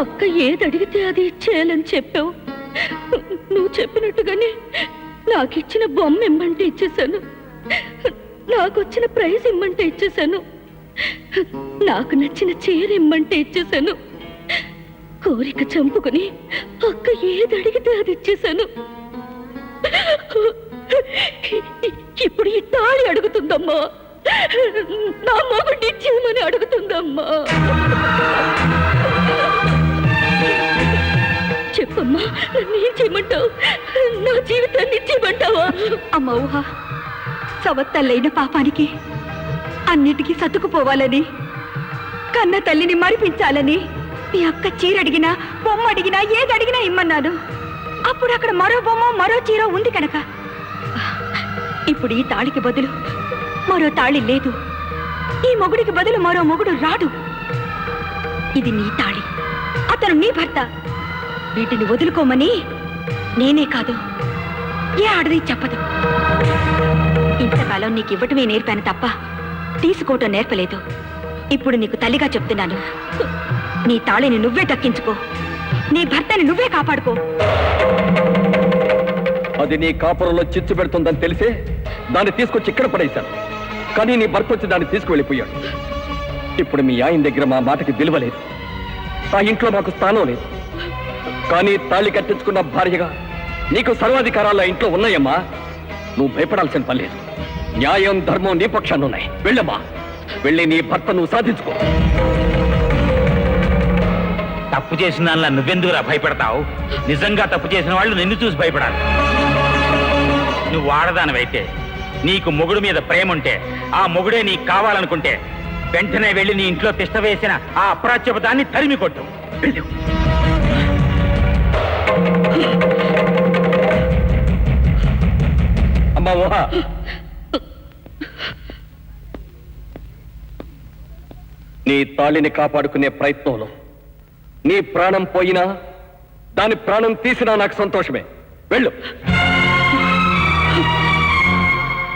అక్క ఏది అడిగితే అది ఇచ్చేయాలని చెప్పావు. నువ్వు చెప్పినట్టుగానే నాకు ఇచ్చిన బొమ్మ ఇమ్మంటే ఇచ్చేశాను. నాకు వచ్చిన ప్రైజ్ ఇమ్మంటే ఇచ్చేశాను. నాకు నచ్చిన చీర ఇమ్మంటే ఇచ్చేశాను. కోరిక చంపుకుని అక్క ఏది అడిగితే అది ఇచ్చేశాను. ఇప్పుడు ఈ తాళి అడుగుతుందమ్మా. నా మొగుడిని అడుగుతుందమ్మా. అమ్మా నన్ను ఏం చేయమంటావు? నా జీవితాన్ని ఇచ్చేయమంటావా అమ్మ ఊహ సవత్తల్లైన పాపానికి అన్నిటికీ సతుకుపోవాలని కన్న తల్లిని మరిపించాలని మీ అక్క చీర అడిగినా బొమ్మ అడిగినా ఏది అడిగినా ఇమ్మన్నాను. అప్పుడు అక్కడ మరో బొమ్మ మరో చీర ఉంది కనుక. ఇప్పుడు ఈ తాళికి బదులు మరో తాళి లేదు. ఈ మొగుడికి బదులు మరో మొగుడు రాడు. ఇది నీ తాళి అతను నీ భర్త. వీటిని వదులుకోమని నేనే కాదు ఏ ఆడది చెప్పదు. ఇంతకాలం నీకు ఇవ్వటమే నేర్పాను తప్ప తీసుకోవటం నేర్పలేదు. ఇప్పుడు నీకు తల్లిగా చెప్తున్నాను. నీ తాళిని నువ్వే దక్కించుకో. నీ భర్తని నువ్వే కాపాడుకో. అది నీ కాపురంలో చిచ్చు పెడుతుందని తెలిసే దాన్ని తీసుకొచ్చి ఇక్కడ పడేశాను. కానీ నీ భర్త వచ్చి దాన్ని తీసుకువెళ్ళిపోయాడు. ఇప్పుడు మీ ఆయన దగ్గర మా మాటకి విలువ లేదు. ఆ ఇంట్లో మాకు స్థానం లేదు. కానీ తాళి కట్టించుకున్న భార్యగా నీకు సర్వాధికారాలు ఆ ఇంట్లో ఉన్నాయమ్మా. నువ్వు భయపడాల్సిన పని లేదు. న్యాయం ధర్మం నీ పక్షాన్ని ఉన్నాయి వెళ్ళమ్మా. వెళ్ళి నీ భర్త నువ్వు సాధించుకో. తప్పు చేసిన దానిలా నువ్వెందుకురా భయపడతావు? నిజంగా తప్పు చేసిన వాళ్ళు నిన్ను చూసి భయపడాలి. నువ్వు ఆడదానివైతే నీకు మొగుడు మీద ప్రేమ ఉంటే ఆ మొగుడే నీకు కావాలనుకుంటే వెంటనే వెళ్ళి నీ ఇంట్లో తిష్ట వేసిన ఆ అప్రాచ్యపదాన్ని తరిమి కొట్టు వెళ్ళు అమ్మా ఊహ. నీ తాళిని కాపాడుకునే ప్రయత్నంలో నీ ప్రాణం పోయినా దాని ప్రాణం తీసినా నాకు సంతోషమే. వెళ్ళు.